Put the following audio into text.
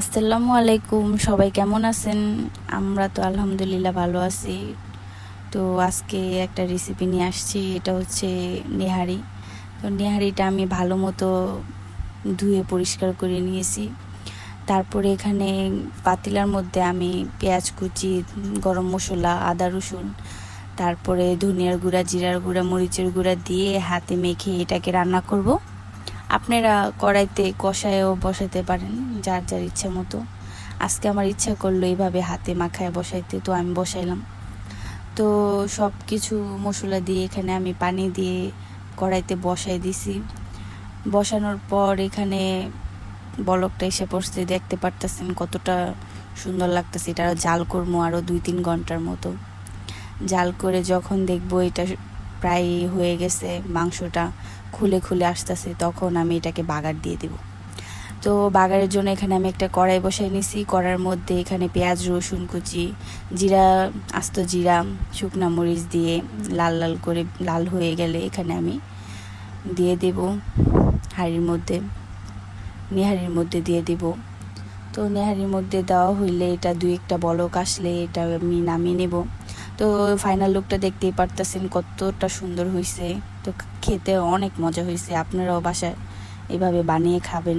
আসসালামু আলাইকুম, সবাই কেমন আছেন? আমরা তো আলহামদুলিল্লাহ ভালো আছি। তো আজকে একটা রেসিপি নিয়ে আসছি, এটা হচ্ছে নেহারি। তো নেহারিটা আমি ভালো মতো ধুয়ে পরিষ্কার করে নিয়েছি। তারপরে এখানে পাতিলার মধ্যে আমি পেঁয়াজ কুচি, গরম মশলা, আদা রসুন, তারপরে ধনিয়ার গুঁড়া, জিরার গুঁড়া, মরিচের গুঁড়া দিয়ে হাতে মেখে এটাকে রান্না করব। আপনারা কড়াইতে কষায়ও বসাতে পারেন, যার যার ইচ্ছা মতো। আজকে আমার ইচ্ছা করল এইভাবে হাতে মাখায় বসাইতে, তো আমি বসাইলাম। তো সব কিছু মশলা দিয়ে এখানে আমি পানি দিয়ে কড়াইতে বসাই দিছি। বসানোর পর এখানে বলকটা এসে পড়ছে, দেখতে পারতেছেন কতটা সুন্দর লাগতেছে। এটা আরও জাল করব আরও দুই তিন ঘণ্টার মতো। জাল করে যখন দেখব এটা প্রায় হয়ে গেছে, মাংসটা খুলে খুলে আসতেছে, তখন আমি এটাকে বাগার দিয়ে দেব। তো বাগারের জন্য এখানে আমি একটা কড়াই বসাই নিছি কড়ার মধ্যে এখানে পেঁয়াজ, রসুন কুচি, জিরা, আস্ত জিরা, শুকনা মরিচ দিয়ে লাল লাল করে, লাল হয়ে গেলে এখানে আমি দিয়ে দেব হাঁড়ির মধ্যে, নেহারির মধ্যে দিয়ে দেব। তো নেহারির মধ্যে দেওয়া হইলে এটা দুই একটা বলক আসলে এটা আমি নামিয়ে নেব। তো ফাইনাল লুকটা দেখতেই পারতেছেন কতটা সুন্দর হয়েছে তো খেতে অনেক মজা হয়েছে আপনারাও বাসায় এভাবে বানিয়ে খাবেন।